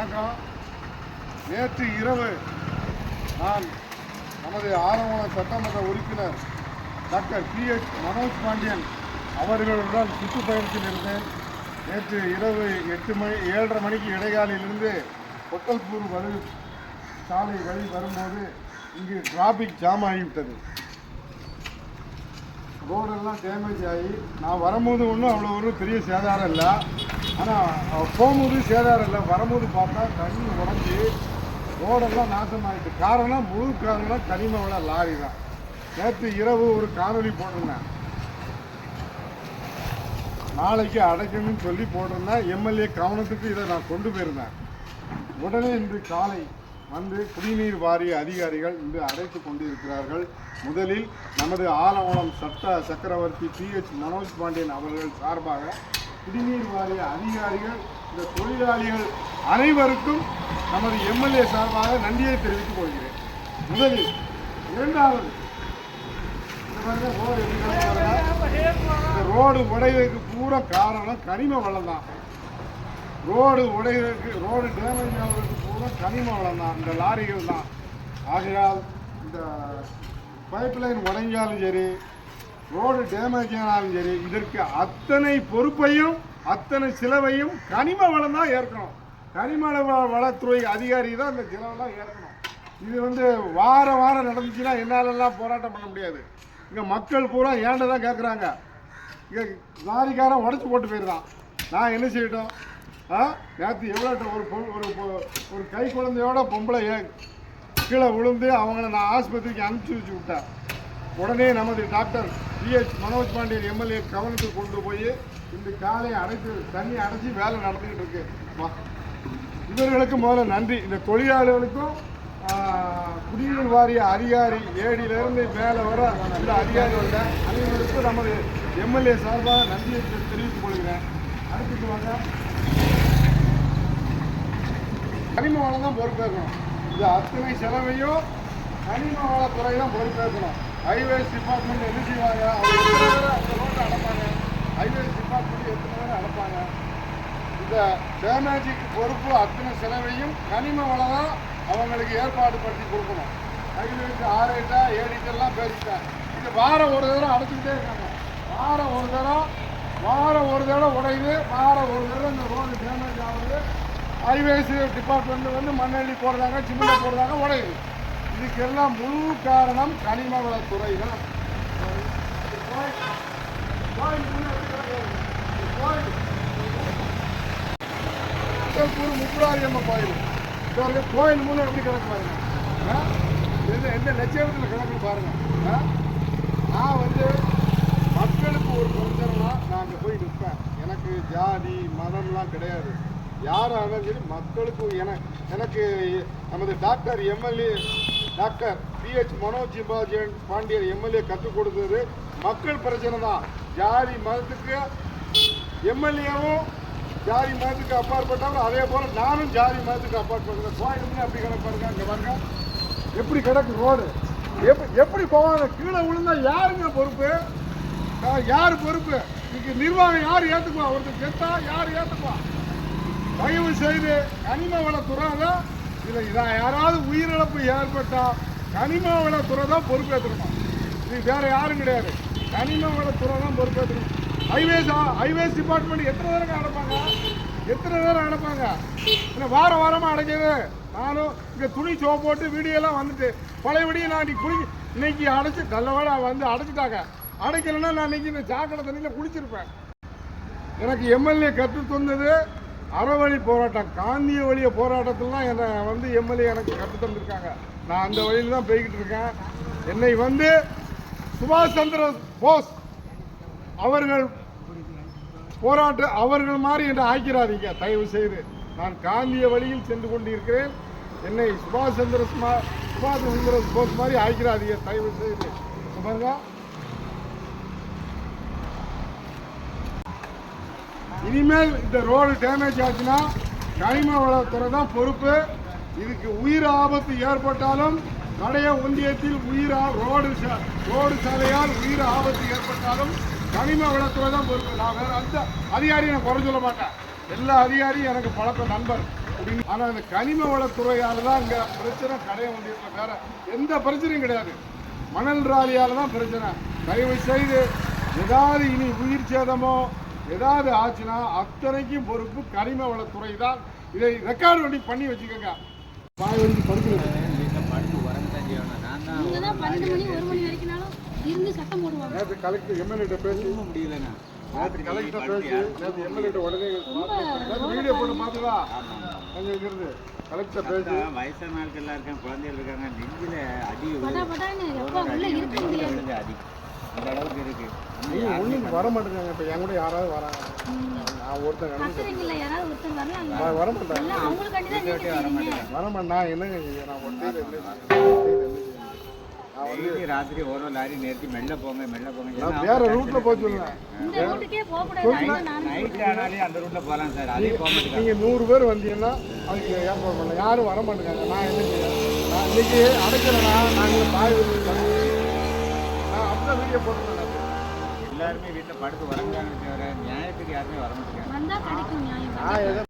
வணக்கம். நேற்று இரவு நான் நமது ஆலங்குளம் சட்டமன்ற உறுப்பினர் doctor P H Manoj Pandian அவர்களுடன் சுற்றுப்பயணத்தில் இருந்தேன். நேற்று இரவு எட்டு மணி ஏழரை மணிக்கு இடைக்காலிலிருந்து ஒட்டல்பூர் வலு சாலை வழி வரும்போது இங்கு டிராபிக் ஜாம் ஆகிவிட்டது. ரோடெல்லாம் டேமேஜ் ஆகி நான் வரும்போது ஒன்றும் அவ்வளோ ஒரு பெரிய சேதாரம் இல்லை. ஆனால் போகும்போது சேதாரம் இல்லை வரும்போது பார்த்தா தண்ணி உடஞ்சி ரோடெல்லாம் நாசமாயிட்டு காரணம் முழு காரணம் கனிம வள லாரி தான். நேற்று இரவு ஒரு காணொலி போட்டிருந்தேன். நாளைக்கு அடைக்கணும்னு சொல்லி போட்டிருந்தேன் எம்எல்ஏ கவனத்துக்கு இதை நான் கொண்டு போயிருந்தேன். உடனே இன்று காலை வந்து குடிநீர் வாரிய அதிகாரிகள் இன்று அடைத்து கொண்டிருக்கிறார்கள். முதலில் நமது ஆலவளம் சட்ட சக்கரவர்த்தி பி எச் மனோஜ் பாண்டியன் அவர்கள் சார்பாக குடிநீர் வாரிய அதிகாரிகள் இந்த தொழிலாளிகள் அனைவருக்கும் நமது எம்எல்ஏ சார்பாக நன்றியை தெரிவித்துக் கொள்கிறேன். முதலில் இரண்டாவது ரோடு உடைவதற்கு உடையதுக்கு பூரா காரணம் கனிம வளம் தான். ரோடு உடையதற்கு ரோடு டேமேஜ் ஆகிறதுக்கு பூரா கனிம வளம் தான். இந்த லாரிகள் தான். ஆகையால் இந்த பைப் லைன் உடைஞ்சாலும் சரி ரோடு டேமேஜ் ஆனாலும் சரி இதற்கு அத்தனை பொறுப்பையும் அத்தனை சிலவையும் கனிம வளம் தான் ஏற்கணும். கனிம வள வளத்துறை அதிகாரி தான் இந்த சிலவெல்லாம் ஏற்கணும். இது வந்து வாரம் வாரம் நடந்துச்சுன்னா என்னாலெல்லாம் போராட்டம் பண்ண முடியாது. இங்கே மக்கள் பூரா ஏண்ட தான் கேட்குறாங்க இங்கே லாரிக்காரன் உடச்சி போட்டு போயிருந்தான். நான் என்ன செய்யட்டும்? ஆ நேற்று எவ்வளோ ஒரு பொ- ஒரு பொ- ஒரு கை குழந்தையோட பொம்பளை ஏ கீழே விழுந்து அவங்கள நான் ஆஸ்பத்திரிக்கு அனுப்பிச்சி வச்சு விட்டேன். உடனே நமது doctor PH Manoj Pandian MLA கவனத்துக்கு கொண்டு போய் இந்த காலையை அடைத்து தண்ணி அடைச்சி வேலை நடந்துக்கிட்டு இருக்கு. இவர்களுக்கு முதல்ல நன்றி. இந்த தொழிலாளர்களுக்கும் குடிநீர் வாரிய அதிகாரி ஏடியிலிருந்து மேலே வர இந்த அதிகாரிகள அனைவருக்கும் நமது எம்எல்ஏ சார்பாக நன்றியை தெரிவித்துக் கொள்கிறேன். அடுத்துக்கு வாங்க. கனிம வளம் தான் பொறுப்பேற்கணும் இது அத்தனை செலவையும் கனிம வளத்துறை தான் பொறுப்பேற்கணும் ஹைவேஸ் டிபார்ட்மெண்ட் என்ன செய்வாங்க? அவங்க அந்த ரோட்டை அடைப்பாங்க ஹைவேஸ் டிபார்ட்மெண்ட் எத்தனை பேரை அடைப்பாங்க இந்த டேமேஜுக்கு பொறுப்பு அத்தனை செலவையும் கனிம வளம் தான் அவங்களுக்கு ஏற்பாடு படுத்தி கொடுக்கணும். ஹைவேஸ் ஆர்ஐட்டா ஏடிட்டெல்லாம் பேசிட்டேன் இது வாரம் ஒரு தடவை அடைச்சிக்கிட்டே இருக்காங்க. வாரம் ஒரு தடவை வாரம் ஒரு தடவை உடையுது. வாரம் ஒரு தடவை இந்த ரோடு டேமேஜ் ஆகுது. ஹைவேஸ் டிபார்ட்மெண்ட் வந்து மண்ணெண்ணி போடுறாங்க சிமெண்ட் போடுறாங்க உடையுது. இதுக்கெல்லாம் முழு காரணம் கனிம வளத்துறை தான் இந்த கோயில் கோயில் முன்னாடி கிடக்குது. கோயில் மூலம் எப்படி கிடக்கு பாருங்க எந்த எந்த லட்சியத்தில் கிடக்குன்னு பாருங்க நான் வந்து மக்களுக்கு ஒரு பிரச்சனைனா நான் அங்கே போய் நிற்பேன் எனக்கு ஜாதி மதம்லாம் கிடையாது யாராக இருந்தாலும் சரி மக்களுக்கு என எனக்கு நமது doctor MLA doctor PH Manoj பாஜன் Pandian MLA கற்றுக் கொடுத்தது மக்கள் பிரச்சனை தான். ஜாதி மதத்துக்கு எம்எல்ஏவும் ஜாதி மதத்துக்கு அப்பாற்பட்டவர் அதே போல் நானும் ஜாதி மதத்துக்கு அப்பாற்பட்டவர் கோயிலுமே அப்படி கிடப்பாருங்க அங்கே பாருங்க. எப்படி கிடக்கு ரோடு? எப்படி எப்படி போவாங்க? கீழே விழுந்தா யாருங்க பொறுப்பு? யார் பொறுப்பு? இன்னைக்கு நிர்வாகம் யார் ஏற்றுக்குவா ஒருத்தர் செத்தா யார் ஏற்றுக்குவா தயவு செய்து கனிம வளத்துறை தான் இதில் இதான் யாராவது உயிரிழப்பு ஏற்பட்டால் கனிம வளத்துறை தான் பொறுப்பேற்றணுமா இது வேறு யாரும் கிடையாது. கனிம வளத்துறை தான் பொறுப்பேற்றணும் ஹைவேஸ் ஹைவேஸ் டிபார்ட்மெண்ட் எத்தனை பேருக்கு அடைப்பாங்க? எத்தனை தடவை அடைப்பாங்க? இல்லை வாரம் வாரமாக அடைக்கிது நானும் இங்கே துணி சோ போட்டு வீடியோலாம் வந்துட்டு பழையபடி நான் இன்னைக்கு குளி இன்னைக்கு அடைச்சி நல்லவேளை வந்து அடைச்சிட்டாங்க. அடைக்கலைன்னா நான் இன்னைக்கு இந்த சாக்கடை தண்ணியில் குளிச்சிருப்பேன். எனக்கு எம்எல்ஏ கற்று தந்தது அறவழி போராட்டம் காந்திய வழிய போராட்டத்தில் தான் என்னை வந்து எம்எல்ஏ எனக்கு கற்று தந்திருக்காங்க. நான் அந்த வழியில் தான் போய்கிட்டு இருக்கேன். என்னை வந்து சுபாஷ் சந்திர போஸ் அவர்கள் போராட்ட அவர்கள் மாதிரி என்னை ஆக்கிறாதீங்க. தயவு செய்து நான் காந்திய வழியில் சென்று கொண்டிருக்கிறேன். என்னை சுபாஷ் சந்திர சுபாஷ் சந்திர போஸ் மாதிரி ஆக்கிறாதீங்க. தயவு செய்து. பாருங்க இனிமேல் இந்த ரோடு டேமேஜ் ஆச்சுன்னா கனிம வளத்துறை தான் பொறுப்பு. இதுக்கு உயிர் ஆபத்து ஏற்பட்டாலும் கடைய ஒன்றியத்தில் உயிர் ரோடு ரோடு சாலையால் உயிர் ஆபத்து ஏற்பட்டாலும் கனிம வளத்துறை தான் பொறுப்பு. நான் வேறு அந்த அதிகாரியை நான் குறை சொல்ல மாட்டேன். எல்லா அதிகாரியும் எனக்கு பழக்க நண்பர். அப்படின்னு ஆனால் இந்த கனிம வளத்துறையால் தான் இங்கே பிரச்சனை கடைய ஒன்றியத்தில் வேற எந்த பிரச்சனையும் கிடையாது. மணல் ராலியால் தான் பிரச்சனை. தயவு செய்து ஏதாவது இனி உயிர் சேதமோ ஏதாவது ஆச்சுன்னா அத்தனைக்கும் பொறுப்பு கனிம வளத்துறை தான் இதை ரெக்கார்டு பண்ணி பண்ணி வச்சுக்கோங்க. வாய் வந்து படுக்கிறது. நேற்று கலெக்டர் எம்எல்ஏட்ட பேசி முடியலண்ணா. நேற்று கலெக்டர் பேசி நேற்று எம்எல்ஏட்ட உடனே வீடியோ போட்டு பார்த்துதா அங்கே இருந்து கலெக்டர் பேசி. வயசான ஆட்கள் எல்லாம் இருக்காங்க குழந்தைகள் இருக்காங்க நெஞ்சில அடி அடி. அந்த அளவுக்கு இருக்கு. நீங்க ஒன்றும் வர மாட்டேங்காங்க இப்போ என் கூட யாராவது வராங்க. நான் ஒருத்தன் ஒருத்தர் நான் வர மாட்டேன் வர மாட்டேன் நான் என்னங்க? நான் டெய்லி ராத்திரி ஒரு லாரி நிறுத்தி மெல்ல போங்க மெல்ல போங்க. வேற ரூட்ல போக சொல்லுவேன் இந்த ரூட்டுக்கே போக கூடாது. நான் நைட் ஆனாலே அந்த ரூட்ல போகலாம் சார். அதே போக மாட்டேங்க நீங்க நூறு பேர் வந்தீங்கன்னா அதுக்கு ஏற்பாடு பண்ணல யாரும் வர மாட்டேங்காங்க நான் என்ன செய்ய? நான் இன்னைக்கு அடைக்கிறேன்னா நாங்கள் தாய் வீடியோ எல்லாருமே வீட்டில் படுத்து உறங்குறாங்க தவிர நியாயத்துக்கு யாருமே வர மாட்டேங்க